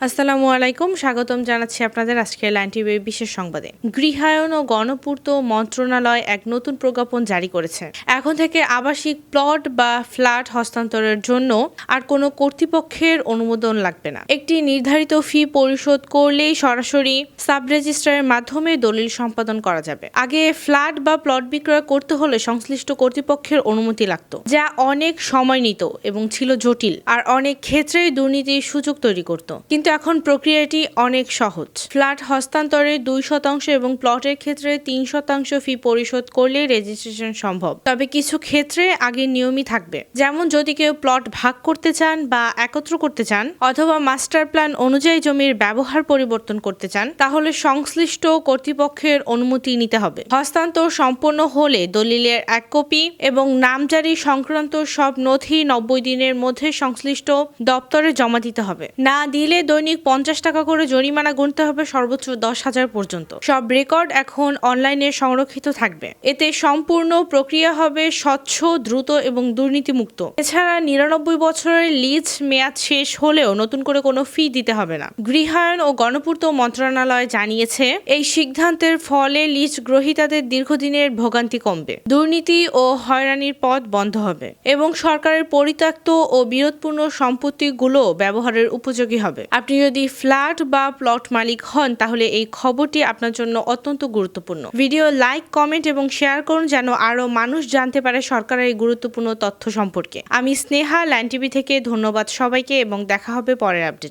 আসসালামু আলাইকুম, স্বাগতম জানাচ্ছি আপনাদের আজকের লাইন টিভির বিশেষ সংবাদে। গৃহায়ন ও গণপূর্ত মন্ত্রণালয় এক নতুন প্রজ্ঞাপন জারি করেছে। এখন থেকে আবাসিক প্লট বা ফ্ল্যাট হস্তান্তরের জন্য আর কোনো কর্তৃপক্ষের অনুমোদন লাগবে না। একটি নির্ধারিত ফি পরিশোধ করলেই সরাসরি সাব রেজিস্ট্রারের মাধ্যমে দলিল সম্পাদন করা যাবে। আগে ফ্ল্যাট বা প্লট বিক্রয় করতে হলে সংশ্লিষ্ট কর্তৃপক্ষের অনুমতি লাগতো, যা অনেক সময় নিত এবং ছিল জটিল, আর অনেক ক্ষেত্রেই দুর্নীতির সুযোগ তৈরি করত। কিন্তু এখন প্রক্রিয়াটি অনেক সহজ। ফ্ল্যাট হস্তান্তরে দুই শতাংশ এবং প্লটের ক্ষেত্রে তিন শতাংশ ফি পরিশোধ করলে রেজিস্ট্রেশন সম্ভব। তবে কিছু ক্ষেত্রে আগের নিয়মই থাকবে। যেমন যদি কেউ প্লট ভাগ করতে চান বা একত্র করতে চান অথবা মাস্টার প্ল্যান অনুযায়ী জমির ব্যবহার পরিবর্তন করতে চান, তাহলে সংশ্লিষ্ট কর্তৃপক্ষের অনুমতি নিতে হবে। হস্তান্তর সম্পন্ন হলে দলিলের এক কপি এবং নামজারি সংক্রান্ত সব নথি নব্বই দিনের মধ্যে সংশ্লিষ্ট দপ্তরে জমা দিতে হবে। না দিলে দৈনিক পঞ্চাশ টাকা করে জরিমানা গুনতে হবে সর্বোচ্চ দশ হাজার পর্যন্ত। সব রেকর্ড এখন অনলাইনে সংরক্ষিত থাকবে। এতে সম্পূর্ণ প্রক্রিয়া হবে স্বচ্ছ, দ্রুত এবং দুর্নীতিমুক্ত। এছাড়া নিরানব্বই বছরের লিজ মেয়াদ শেষ হলেও নতুন করে কোনো ফি দিতে হবে না। গৃহায়ন ও গণপূর্ত মন্ত্রণালয় জানিয়েছে, এই সিদ্ধান্তের ফলে লিজ গ্রহীতাদের দীর্ঘদিনের ভোগান্তি কমবে। দুর্নীতি ও হয়রানির পথ বন্ধ হবে এবং সরকারের পরিত্যক্ত ও বিরোধপূর্ণ সম্পত্তিগুলো ব্যবহারের উপযোগী হবে। আপনি যদি ফ্ল্যাট বা প্লট মালিক হন, তাহলে এই খবরটি আপনার জন্য অত্যন্ত গুরুত্বপূর্ণ। ভিডিও লাইক, কমেন্ট এবং শেয়ার করুন যেন আরও মানুষ জানতে পারে সরকারের এই গুরুত্বপূর্ণ তথ্য সম্পর্কে। আমি স্নেহা ল্যান্ড টিভি থেকে ধন্যবাদ সবাইকে এবং দেখা হবে পরের আপডেটে।